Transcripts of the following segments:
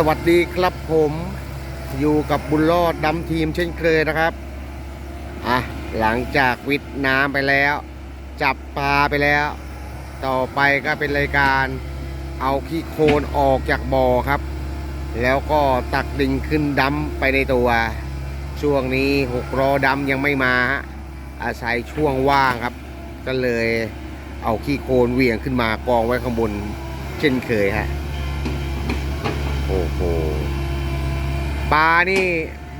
สวัสดีครับผมอยู่กับบุญรอดดำทีมเช่นเคยนะครับ อะ หลังจากวิทย์น้ำไปแล้ว จับปลาไปแล้ว ต่อไปก็เป็นรายการเอาขี้โคลนออกจากบ่อครับ แล้วก็ตักดินขึ้นดำไปในตัว ช่วงนี้หกล้อดำยังไม่มา อาศัยช่วงว่างครับ ก็เลยเอาขี้โคลนเหวี่ยงขึ้นมากองไว้ข้างบน เช่นเคยฮะ อ้โหปลานี่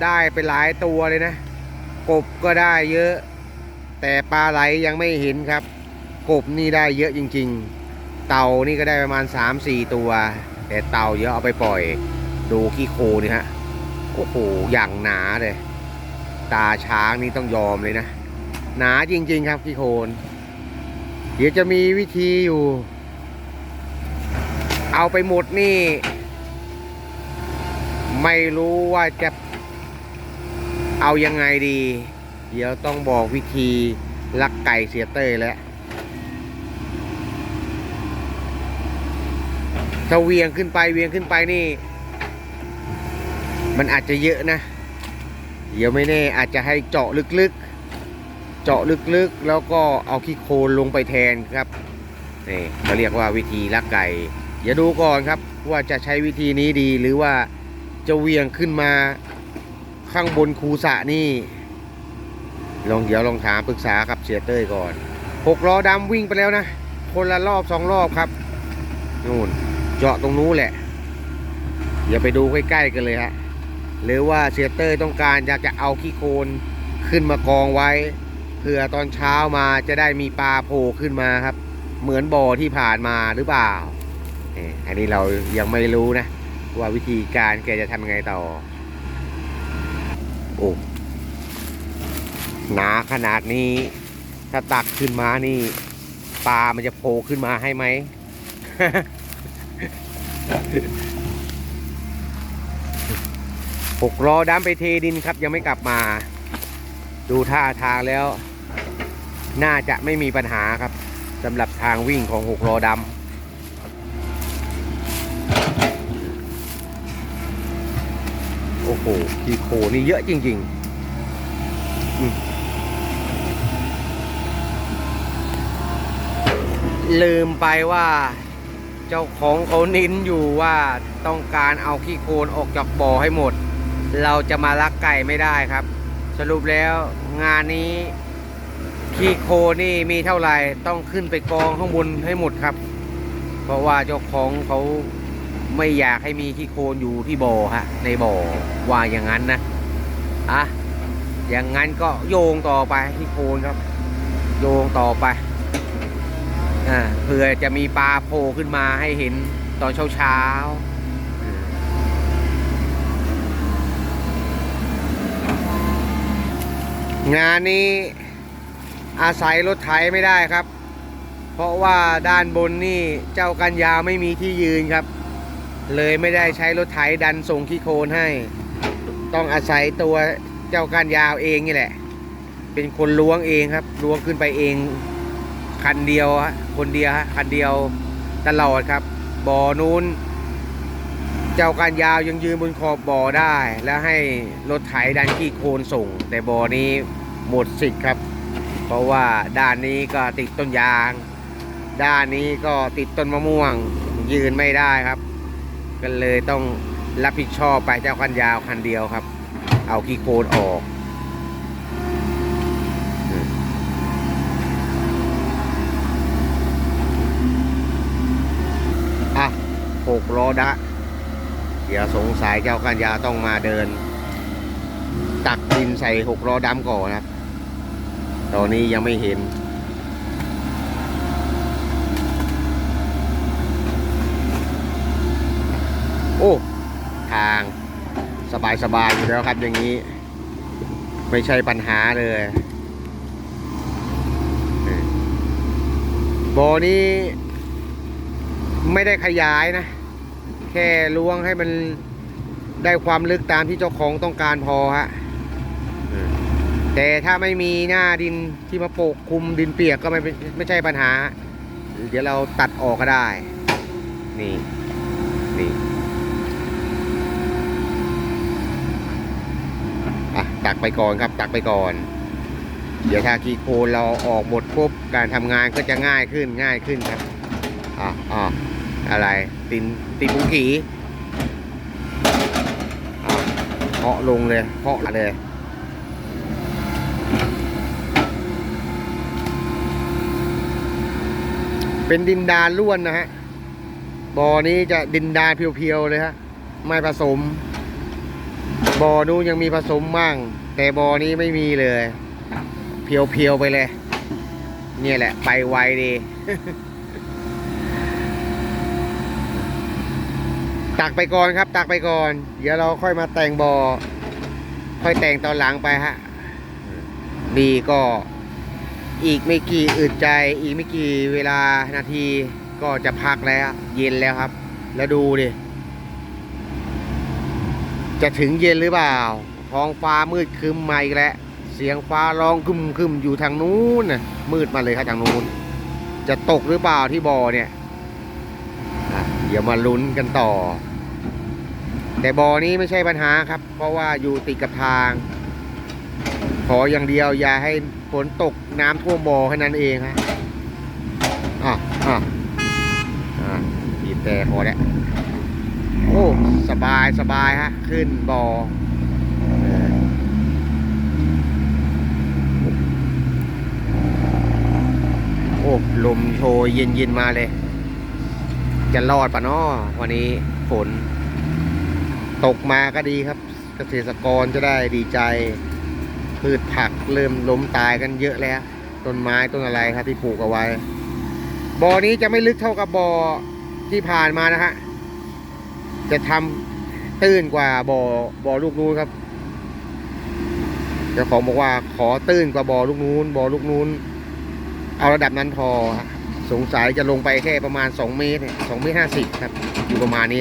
ได้ไปหลายตัวเลยนะ กบก็ได้เยอะ แต่ปลาไหลยังไม่เห็นครับ กบนี่ได้เยอะจริง ๆ เต่านี่ก็ได้ประมาณ 3-4 ตัว แต่เต่าเยอะเอาไปปล่อย ดูขี้โคนี่ฮะโอ้โหอย่างหนาเลย ตาช้างนี่ต้องยอมเลยนะ หนาจริง ๆ ครับขี้โคลนเดี๋ยวจะมีวิธีอยู่ เอาไปหมดนี่ ไม่รู้ว่าจะเอายังไงดี เดี๋ยวต้องบอกวิธีลักไก่เสียเต้ยแล้วถ้าเวียงขึ้นไปเวียงขึ้นไปนี่ มันอาจจะเยอะนะ เดี๋ยวไม่แน่อาจจะให้เจาะลึกๆ เจาะลึกๆ แล้วก็เอาขี้โคลนลงไปแทนครับนี่เขาเรียกว่าวิธีลักไก่ เดี๋ยวดูก่อนครับว่าจะใช้วิธีนี้ดีหรือว่า จะเวียงขึ้นมาข้างบนคูสะนี่ ลองเดี๋ยวลองถามปรึกษากับเสียเต้ยก่อนหกล้อดำวิ่งไปแล้วนะ คนละรอบสองรอบครับนู่นเจาะตรงนู้นแหละ อย่าไปดูใกล้ๆกันเลยฮะหรือว่าเสียเต้ยต้องการอยากจะเอาขี้โคลนขึ้นมากองไว้เผื่อตอนเช้ามาจะได้มีปลาโผล่ขึ้นมาครับ เหมือนบ่อที่ผ่านมาหรือเปล่าเอ่ออันนี้เรายังไม่รู้นะ ว่าวิธีการแกจะทำยังไงต่อ โอ้หนาขนาดนี้ ถ้าตักขึ้นมานี่ปลามันจะโผล่ขึ้นมาให้ไหม หกล้อดำไปเทดินครับยังไม่กลับมา ดูท่าทางแล้ว น่าจะไม่มีปัญหาครับสำหรับทางวิ่งของหกล้อดำ โอ้โหขีโคนี่เยอะจริงๆ ลืมไปว่า เจ้าของเขาเน้นอยู่ว่าต้องการเอาขี้โคลนออกจากบ่อให้หมด เราจะมาลักไก่ไม่ได้ครับ สรุปแล้วงานนี้ขี้โคนี่มีเท่าไหร่ต้องขึ้นไปกองข้างบนให้หมดครับ เพราะว่าเจ้าของเขา ไม่อยากให้มีขี้โคลนอยู่ที่บ่อฮะ ในบ่อว่าอย่างนั้นนะอะอย่างนั้นก็โยงต่อไปขี้โคลนครับ โยงต่อไปอ่าเพื่อจะมีปลาโผล่ขึ้นมาให้เห็นตอนเช้าเช้าๆอืมงานนี้อาศัยรถไถไม่ได้ครับ เพราะว่าด้านบนนี่เจ้ากันยาไม่มีที่ยืนครับ เลยไม่ได้ใช้รถไถดันส่งขี้โคลนให้ ต้องอาศัยตัวเจ้าการยาวเองนี่แหละ เป็นคนล้วงเองครับล้วงขึ้นไปเอง คันเดียวฮะคนเดียวฮะคันเดียวตลอดครับ บ่อนู้น เจ้าการยาวยังยืนบนขอบบ่อได้ แล้วให้รถไถดันขี้โคลนส่ง แต่บ่อนี้หมดสิทธิ์ครับ เพราะว่าด้านนี้ก็ติดต้นยาง ด้านนี้ก็ติดต้นมะม่วงยืนไม่ได้ครับ ก็เลยต้องรับผิดชอบไปเจ้าคันยาวคันเดียวครับ เอาขี้โคลนออก อะหกล้อดะเดี๋ยวสงสัยเจ้าคันยาต้องมาเดิน ตักดินใส่หกล้อดำก่อนนะครับตอนนี้ยังไม่เห็น โอ้ทางสบายสบายอยู่แล้วครับอย่างนี้ ไม่ใช่ปัญหาเลยบ่อนี้ไม่ได้ขยายนะ แค่ล้วงให้มันได้ความลึกตามที่เจ้าของต้องการพอฮะแต่ถ้าไม่มีหน้าดินที่มาโปกคุมดินเปียกก็ไม่เป็นไม่ใช่ปัญหา เดี๋ยวเราตัดออกก็ได้ นี่ นี่ ตักไปก่อนครับ ตักไปก่อน เดี๋ยวถ้าขีโคนเราออกหมดปุ๊บการทำงานก็จะง่ายขึ้นง่ายขึ้นครับอ่าอ่าอะไรตินตินบุงขีอ่าเคาะลงเลยเคาะเลยเป็นดินดานล้วนนะฮะบ่อนี้จะดินดานเพียวๆเลยฮะ ไม่ผสม บ่อนู้นยังมีผสมมั่ง แต่บอนี้ไม่มีเลย เพียวๆไปเลย เนี่ยแหละ ไปไวดีตักไปก่อนครับ ตักไปก่อน เดี๋ยวเราค่อยมาแต่งบอค่อยแต่งตอนหลังไปฮะดีก็อีกไม่กี่อึดใจ อีกไม่กี่เวลานาทีก็จะพักแล้ว เย็นแล้วครับ แล้วดูดิ จะถึงเย็นหรือเปล่า ท้องฟ้ามืดคึมมาอีกแล้วเสียงฟ้าร้องคึมคึมอยู่ทางนู้นน่ะมืดมาเลยครับทางนู้น จะตกหรือเปล่าที่บ่อเนี่ยเดี๋ยวมาลุ้นกันต่อ แต่บ่อนี้ไม่ใช่ปัญหาครับ เพราะว่าอยู่ติดกับทาง ขออย่างเดียวอย่าให้ฝนตกน้ำท่วมบ่อแค่นั้นเองฮะอะอะอะบีบแต่พอแล้วโอ้สบายสบายฮะ ขึ้นบ่อเออ โอ้ลมโชยเย็นเย็นๆมาเลย จะรอดปะเนาะวันนี้ฝน ตกมาก็ดีครับ เกษตรกรจะได้ดีใจ พืชผักเริ่มล้มตายกันเยอะแล้ว ต้นไม้ต้นอะไรครับที่ปลูกเอาไว้บ่อนี้จะไม่ลึกเท่ากับบ่อที่ผ่านมานะฮะ จะทำตื้นกว่าบ่อบ่อลูกนู้นครับ เจ้าของบอกว่าขอตื้นกว่าบ่อลูกนู้นบ่อลูกนู้น เอาระดับนั้นพอสงสัยจะลงไปแค่ประมาณสองเมตรสองเมตรห้าสิบครับ อยู่ประมาณนี้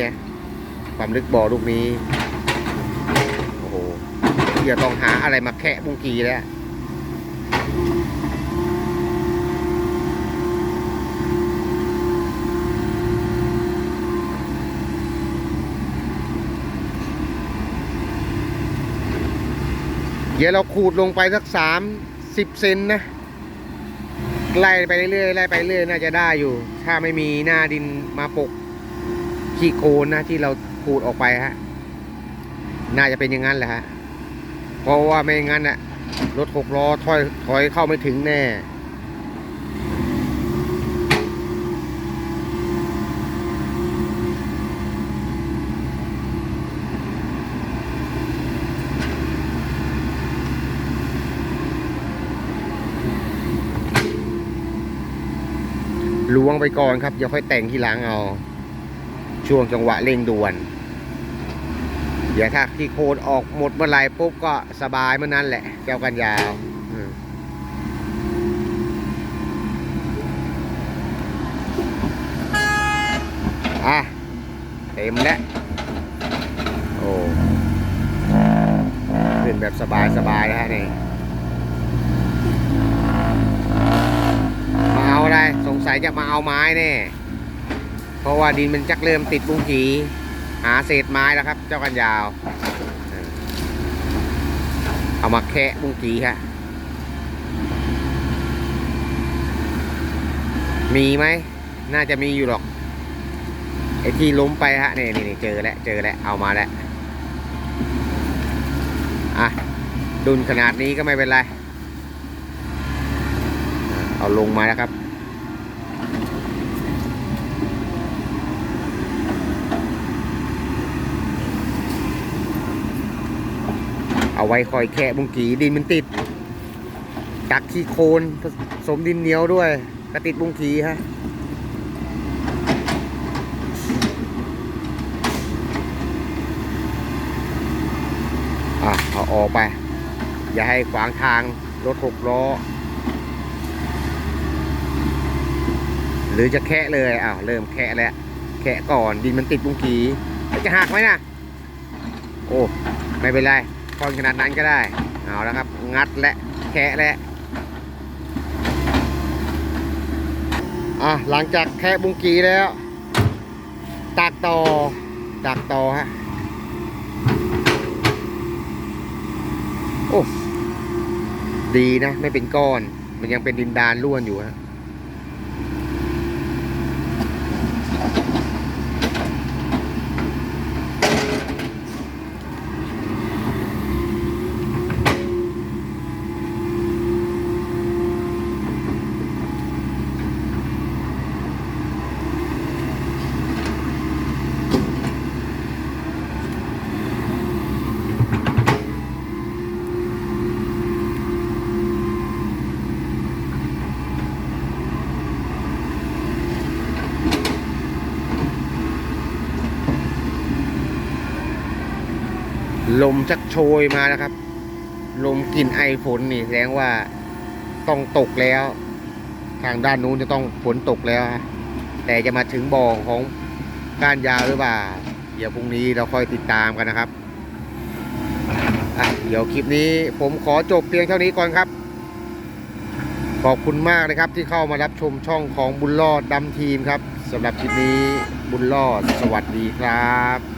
ความลึกบ่อลูกนี้ โอ้โหเดี๋ยวต้องหาอะไรมาแคะบุ้งกีแล้วเดี๋ยวเราขูดลงไปสักสามสิบเซนนะ ไล่ไปเรื่อยๆไล่ไปเรื่อยน่าจะได้อยู่ ถ้าไม่มีหน้าดินมาปกขี้โคลนนะที่เราขูดออกไปฮะ น่าจะเป็นอย่างนั้นแหละฮะ เพราะว่าไม่งั้นอะรถหกล้อถอยถอยเข้าไม่ถึงแน่ ล้วงไปก่อนครับเดี๋ยวค่อยแต่งทีหลังเอา ช่วงจังหวะเร่งด่วนเดี๋ยวถ้าที่โคนออกหมดเมื่อไรปุ๊บก็สบายเมื่อนั้นแหละแก้วกันยาวอะเต็มแล้วโอ้ขึ้นแบบสบายสบายแล้วฮะนี่มาเอาอะไร สัยจะมาเอาไม้แน่ เพราะว่าดินมันจักเริ่มติดบุ้งกีหาเศษไม้แล้วครับ เจ้ากันยาว เอามาแคะบุ้งกีฮะมีไหม น่าจะมีอยู่หรอก ไอ้ที่ล้มไปฮะนี่นี่เจอแล้วเจอแล้วเอามาแล้วอะดุนขนาดนี้ก็ไม่เป็นไร เอาลงมาแล้วครับ เอาไว้คอยแคะบุงกีดินมันติดดักขี้โคลนผสมดินเหนียวด้วยกระติดบุงกีฮะอะเอาออกไป อย่าให้ขวางทางรถหกล้อ หรือจะแคะเลยอ้าวเริ่มแคะแล้ว แคะก่อนดินมันติดบุงกีจะหักไหมนะโอ้ ไม่เป็นไร พอนขนาดนั้นก็ได้ เอาแล้วครับ งัดและแคะและอะหลังจากแคะบุงกีแล้วตักต่อตักต่อฮะโอ้อ้ดีนะ ไม่เป็นก้อน มันยังเป็นดินดานร่วนอยู่ฮะ ลมชักโชยมาแล้วครับ ลมกลิ่นไอฝนนี่แสดงว่าต้องตกแล้ว ทางด้านนู้นจะต้องฝนตกแล้วฮะแต่จะมาถึงบ่อของก้านยาวหรือเปล่า เดี๋ยวพรุ่งนี้เราค่อยติดตามกันนะครับเดี๋ยวคลิปนี้ผมขอจบเพียงเท่านี้ก่อนครับ ขอบคุณมากเลยครับที่เข้ามารับชมช่องของบุญรอดดำทีมครับสำหรับคลิปนี้บุญรอดสวัสดีครับ